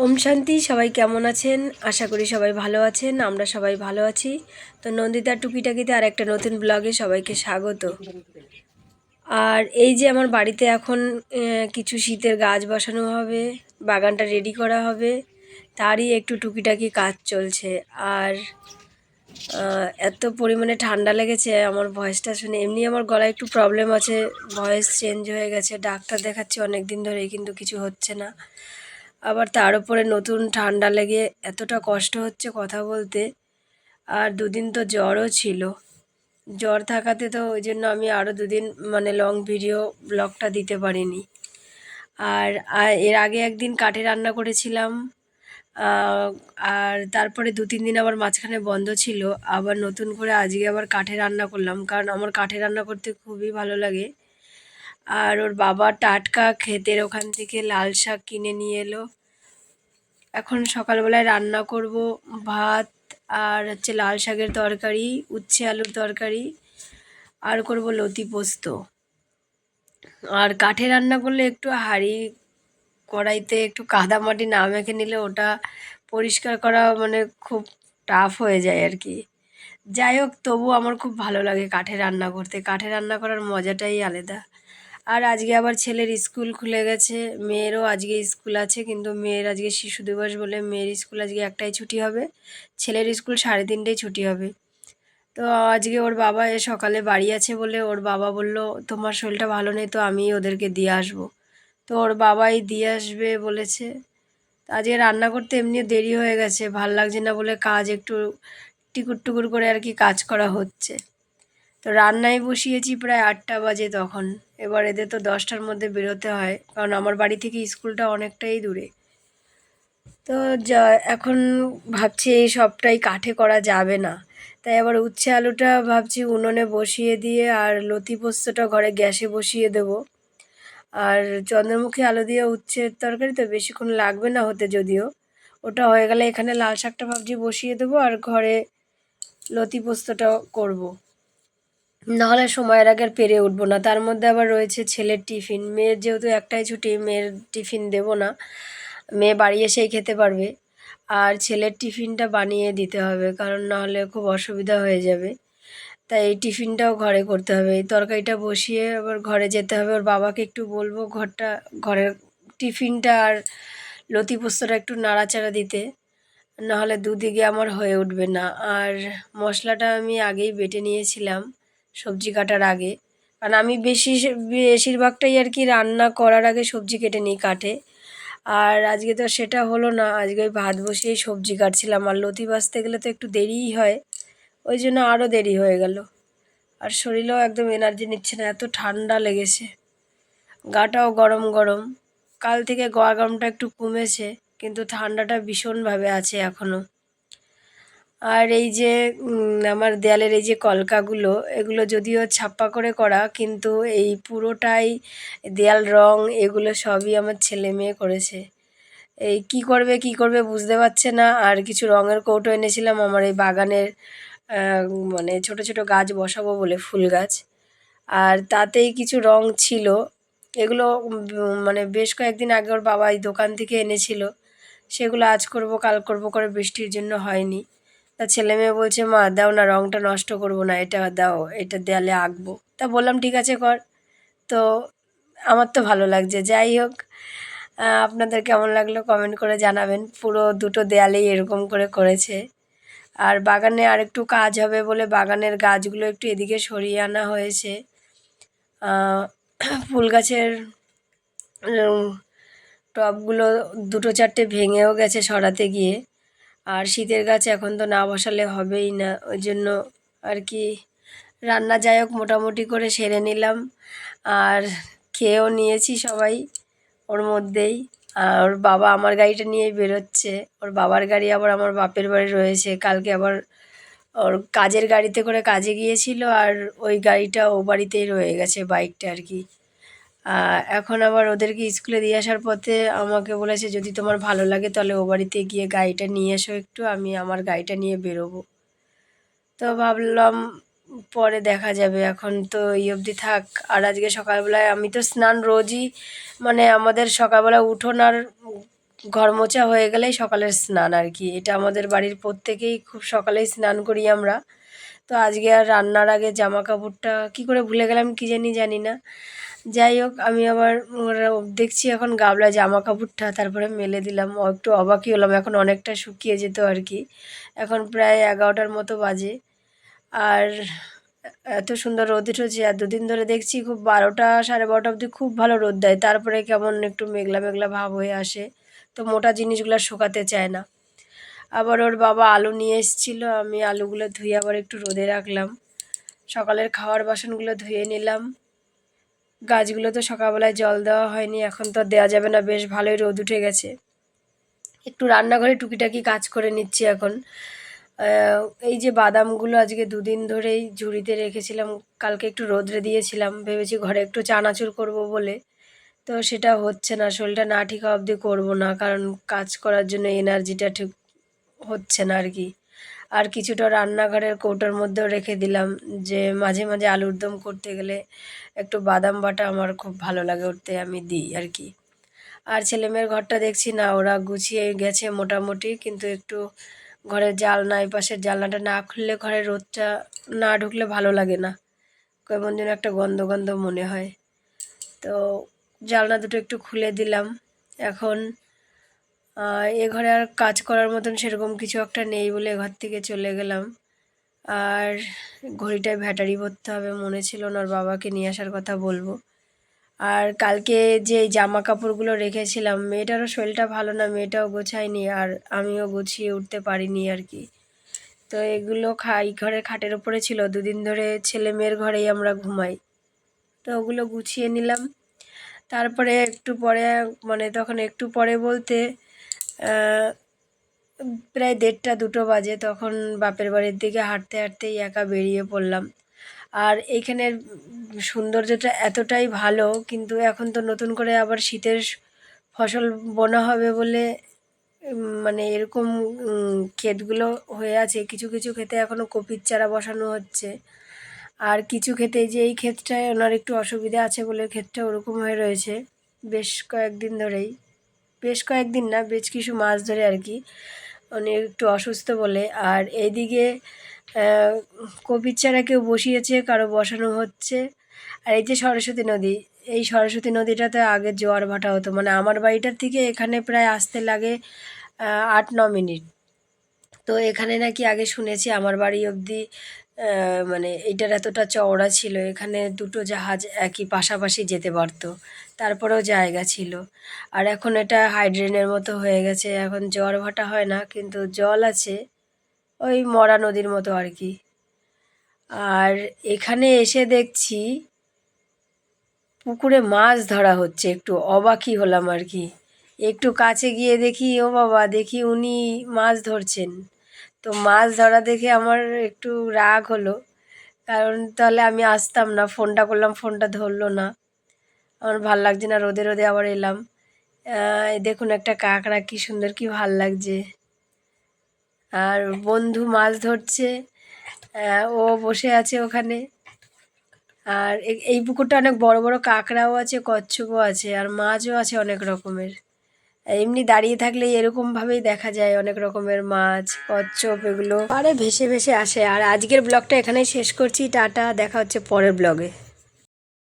ওম শান্তি, সবাই কেমন আছেন? আশা করি সবাই ভালো আছেন, আমরা সবাই ভালো আছি। তো নন্দিতার টুকিটাকিতে আর একটা নতুন ব্লগে সবাইকে স্বাগত। আর এই যে আমার বাড়িতে এখন কিছু শীতের গাছ বসানো হবে, বাগানটা রেডি করা হবে, তারই একটু টুকিটাকি কাজ চলছে। আর এত পরিমাণে ঠান্ডা লেগেছে, আমার ভয়েসটা শুনে। এমনি আমার গলায় একটু প্রবলেম আছে ভয়েস চেঞ্জ হয়ে গেছে, ডাক্তার দেখাচ্ছি অনেক দিন ধরেই, কিন্তু কিছু হচ্ছে না। আবার তার উপরে নতুন ঠান্ডা লেগে এতটা কষ্ট হচ্ছে কথা বলতে। আর দুদিন তো জ্বরও ছিল। জ্বর থাকাতে তো ওই জন্য আমি আরও দুদিন মানে লং ভিডিও ব্লগটা দিতে পারিনি। আর এর আগে একদিন কাঠে রান্না করেছিলাম। আর তারপরে দু তিন দিন আবার মাঝখানে বন্ধ ছিল। আবার নতুন করে আজকে আবার কাঠে রান্না করলাম। কারণ আমার কাঠে রান্না করতে খুবই ভালো লাগে। আর ওর বাবা টাটকা ক্ষেতের ওখান থেকে লাল শাক কিনে নিয়ে এলো। এখন সকালবেলায় রান্না করব ভাত আর হচ্ছে লাল শাকের তরকারি, উচ্ছে আলুর তরকারি আর করব লতি পোস্ত। আর কাঠে রান্না করলে একটু হাঁড়ি কড়াইতে একটু কাদা মাটি না মেখে নিলে ওটা পরিষ্কার করা মানে খুব টাফ হয়ে যায় আর কি। যাই হোক তবু আমার খুব ভালো লাগে কাঠে রান্না করতে। কাঠে রান্না করার মজাটাই আলাদা। আর আজকে আবার ছেলের স্কুল খুলে গেছে। মেয়েরও আজকে স্কুল আছে, কিন্তু মেয়ের আজকে শিশু দিবস বলে মেয়ের স্কুল আজকে একটাই ছুটি হবে। ছেলের স্কুল সাড়ে তিনটেই ছুটি হবে। তো আজকে ওর বাবা এ সকালে বাড়ি আছে বলে ওর বাবা বলল, তোমার শরীরটা ভালো নেই তো আমি ওদেরকে দিয়ে আসব। তো ওর বাবাই দিয়ে আসবে বলেছে। আজকে রান্না করতে এমনি দেরি হয়ে গেছে, ভালো লাগছে না বলে কাজ একটু টিকুর টুকুর করে আর কি কাজ করা হচ্ছে। তো রান্নায় বসিয়েছি প্রায় আটটা বাজে তখন। এবার এদের তো দশটার মধ্যে বেরোতে হয়, কারণ আমার বাড়ি থেকে স্কুলটা অনেকটাই দূরে। তো যা, এখন ভাবছি এই সবটাই কাঠে করা যাবে না। তাই আবার উচ্ছে আলুটা ভাবছি উনুনে বসিয়ে দিয়ে আর লতি পোস্তটা ঘরে গ্যাসে বসিয়ে দেব। আর চন্দ্রমুখী আলু দিয়ে উচ্ছের তরকারি তো বেশিক্ষণ লাগবে না হতে যদিও। ওটা হয়ে গেলে এখানে লাল শাকটা ভাবছি বসিয়ে দেবো আর ঘরে লতি পোস্তটা করব। নাহলে সময়ের আগে পেরে উঠবো না। তার মধ্যে আবার রয়েছে ছেলের টিফিন। মেয়ের যেহেতু একটাই ছুটি, মেয়ের টিফিন দেব না। মেয়ে বাড়ি এসেই খেতে পারবে। আর ছেলের টিফিনটা বানিয়ে দিতে হবে, কারণ নাহলে খুব অসুবিধা হয়ে যাবে। তাই এই টিফিনটাও ঘরে করতে হবে। এই তরকারিটা বসিয়ে আবার ঘরে যেতে হবে। ওর বাবাকে একটু বলব ঘরটা, ঘরের টিফিনটা আর লতি পোস্তটা একটু নাড়াচাড়া দিতে। নাহলে দুদিকে আমার হয়ে উঠবে না। আর মশলাটা আমি আগেই বেটে নিয়েছিলাম। সবজি কাটার আগে। কারণ আমি বেশি বেশিরভাগটাই আর কি রান্না করার আগে সবজি কেটে নিই কাটে। আর আজকে তো সেটা হলো না, আজকে ওই ভাত বসিয়েই সবজি কাটছিলাম। আর লতি বাছতে গেলে তো একটু দেরিই হয়, ওই জন্য আরও দেরি হয়ে গেল। আর শরীরেও একদম এনার্জি নিচ্ছে না, এত ঠান্ডা লেগেছে। গাটাও গরম গরম। কাল থেকে গা গরমটা একটু কমেছে, কিন্তু ঠান্ডাটা ভীষণভাবে আছে এখনও আর এই যে আমার দেয়ালের এই যে কলকাগুলো, এগুলো যদিও ছাপ্পা করে করা, কিন্তু এই পুরোটাই দেয়াল, রং, এগুলো সবই আমার ছেলে মেয়ে করেছে। এই কি করবে কি করবে বুঝতে পারছে না। আর কিছু রঙের কৌটো এনেছিলাম, আমার এই বাগানের মানে ছোট ছোট গাছ বসাবো বলে, ফুল গাছ। আর তাতেই কিছু রং ছিল। এগুলো মানে বেশ কয়েকদিন আগে ওর বাবা এই দোকান থেকে এনেছিল। সেগুলো আজ করব, কাল করব করে বৃষ্টির জন্য হয়নি। তা ছেলে মেয়ে বলছে, মা, দাও না, রংটা নষ্ট করব না, এটা দাও, এটা দেয়ালে আঁকবো। তা বললাম, ঠিক আছে, কর। তো আমার তো ভালো লাগছে, যাই হোক আপনাদের কেমন লাগল কমেন্ট করে জানাবেন। পুরো দুটো দেয়ালেই এরকম করে করেছে। আর বাগানে আরেকটু কাজ হবে বলে বাগানের গাছগুলো একটু এদিকে সরিয়ে আনা হয়েছে। ফুল গাছের টবগুলো দুটো চারটে ভেঙেও গেছে সরাতে গিয়ে। আর শীতের গাছ এখন তো না বসালে হবেই না, ওই জন্য আর কি রান্না যাই হোক মোটামুটি করে সেরে নিলাম। আর খেয়েও নিয়েছি সবাই ওর মধ্যেই। আর ওর বাবা আমার গাড়িটা নিয়েই বেরোচ্ছে। ওর বাবার গাড়ি আবার আমার বাপের বাড়ি রয়েছে। কালকে আবার ওর কাজের গাড়িতে করে কাজে গিয়েছিল আর ওই গাড়িটা ও বাড়িতেই রয়ে গেছে, বাইকটা আর কি। এখন আবার ওদেরকে স্কুলে দিয়ে আসার পথে আমাকে বলেছে, যদি তোমার ভালো লাগে তাহলে ও বাড়িতে গিয়ে গাড়িটা নিয়ে এসো একটু, আমি আমার গাড়িটা নিয়ে বেরোবো। তো ভাবলাম পরে দেখা যাবে, এখন তো এই অবধি থাক। আর আজকে সকালবেলায় আমি তো স্নান রোজই মানে আমাদের সকালবেলা উঠোন আর ঘর মোছা হয়ে গেলেই সকালের স্নান আর কি। এটা আমাদের বাড়ির প্রত্যেকেই খুব সকালেই স্নান করি আমরা। তো আজকে আর রান্নার আগে জামা কাপড়টা কী করে ভুলে গেলাম কি জানি জানি না। যাই হোক, আমি আবার দেখছি এখন গাবলা জামা কাপড়টা তারপরে মেলে দিলাম। একটু অবাকই হলাম, এখন অনেকটা শুকিয়ে যেত আর কি। এখন প্রায় এগারোটার মতো বাজে। আর এত সুন্দর রোদ উঠেছে, আর দুদিন ধরে দেখছি খুব বারোটা সাড়ে বারোটা অবধি খুব ভালো রোদ দেয়। তারপরে কেমন একটু মেঘলা মেঘলা ভাব হয়ে আসে, তো মোটা জিনিসগুলো শুকাতে চায় না। আবার ওর বাবা আলু নিয়ে এসেছিল, আমি আলুগুলো ধুয়ে আবার একটু রোদে রাখলাম। সকালের খাওয়ার বাসনগুলো ধুয়ে নিলাম। গাছগুলো তো সকালবেলায় জল দেওয়া হয়নি, এখন তো দেওয়া যাবে না, বেশ ভালোই রোদ উঠে গেছে। একটু রান্নাঘরে টুকিটাকি কাজ করে নিচ্ছি এখন। এই যে বাদামগুলো আজকে দুদিন ধরেই ঝুড়িতে রেখেছিলাম, কালকে একটু রোদ্রে দিয়েছিলাম, ভেবেছি ঘরে একটু চানাচুর করব বলে। তো সেটা হচ্ছে না, শরীরটা না ঠিক অবধি করব না, কারণ কাজ করার জন্য এনার্জিটা ঠিক হচ্ছে না আর কি। আর কিছুটা রান্নাঘরের কৌটোর মধ্যেও রেখে দিলাম। যে মাঝে মাঝে আলুর দম করতে গেলে একটু বাদাম বাটা আমার খুব ভালো লাগে উঠতে, আমি দিই আর কি। আর ছেলেমেয়ের ঘরটা দেখছি না, ওরা গুছিয়ে গেছে মোটামুটি, কিন্তু একটু ঘরের জালনা এই পাশের জালনাটা না খুললে ঘরের রোদটা না ঢুকলে ভালো লাগে না। কেমন যেন একটা গন্ধ গন্ধ মনে হয়। তো জালনা দুটো একটু খুলে দিলাম। এখন এ ঘরে আর কাজ করার মতন সেরকম কিছু একটা নেই বলে ঘর থেকে চলে গেলাম। আর ঘড়িটায় ব্যাটারি ভরতে হবে, মনে ছিল না ওর বাবাকে নিয়ে আসার কথা বলব। আর কালকে যে জামা কাপড়গুলো রেখেছিলাম, মেয়েটারও শরীরটা ভালো না, মেয়েটাও গোছায়নি আর আমিও গুছিয়ে উঠতে পারিনি আর কি। তো এগুলো খাই ঘরে খাটের ওপরে ছিল, দুদিন ধরে ছেলে মেয়ের ঘরেই আমরা ঘুমাই। তো ওগুলো গুছিয়ে নিলাম। তারপরে একটু পরে মানে তখন একটু পরে বলতে প্রায় দেড়টা, দুটো বাজে তখন বাপের বাড়ির দিকে হাঁটতে হাঁটতেই একা বেরিয়ে পড়লাম। আর এইখানের সৌন্দর্যটা এতটাই ভালো, কিন্তু এখন তো নতুন করে আবার শীতের ফসল বোনা হবে বলে মানে এরকম ক্ষেতগুলো হয়ে আছে। কিছু কিছু ক্ষেতে এখনও কপির চারা বসানো হচ্ছে। আর কিছু ক্ষেতে যে এই ক্ষেতটায় ওনার একটু অসুবিধা আছে বলে ক্ষেতটা ওরকম হয়ে রয়েছে, বেশ কয়েকদিন ধরেই। বেশ কয়েকদিন না, বেশ কিছু মাস ধরে আর কি উনি একটু অসুস্থ বলে। আর এইদিকে কপির চারা কেউ বসিয়েছে, কারও বসানো হচ্ছে। আর এই যে সরস্বতী নদী, এই সরস্বতী নদীটাতে আগে জোয়ার ভাটা হতো। মানে আমার বাড়িটার থেকে এখানে প্রায় আসতে লাগে আট, ন মিনিট। তো এখানে নাকি আগে শুনেছি আমার বাড়ি অবধি মানে এইটার এতটা চওড়া ছিল, এখানে দুটো জাহাজ একই পাশাপাশি যেতে পারতো, তারপরেও জায়গা ছিল। আর এখন এটা হাইড্রেনের মতো হয়ে গেছে, এখন জোয়ার ভাটা হয় না, কিন্তু জল আছে, ওই মরা নদীর মতো আর কি। আর এখানে এসে দেখছি পুকুরে মাছ ধরা হচ্ছে, একটু অবাকই হলাম আর কি। একটু কাছে গিয়ে দেখি, ও বাবা, দেখি উনি মাছ ধরছেন। তো মাছ ধরা দেখে আমার একটু রাগ হলো। কারণ তাহলে আমি আসতাম না, ফোনটা করলাম, ফোনটা ধরলো না। আমার ভালো লাগছে না, রোদে রোদে আবার এলাম। দেখুন একটা কাঁকড়া, কি সুন্দর, কি ভালো লাগছে। আর বন্ধু মাছ ধরছে ও বসে আছে ওখানে। আর এই পুকুরটা অনেক বড় বড় কাঁকড়াও আছে, কচ্ছপও আছে, আর মাছও আছে অনেক রকমের। এমনি দাঁড়িয়ে থাকলে এরকম ভাবেই দেখা যায় অনেক রকমের মাছ, কচ্ছপ এগুলো। আরে ভেসে ভেসে আসে। আর আজকের ব্লগটা এখানেই শেষ করছি। টাটা, দেখা হচ্ছে পরের ব্লগে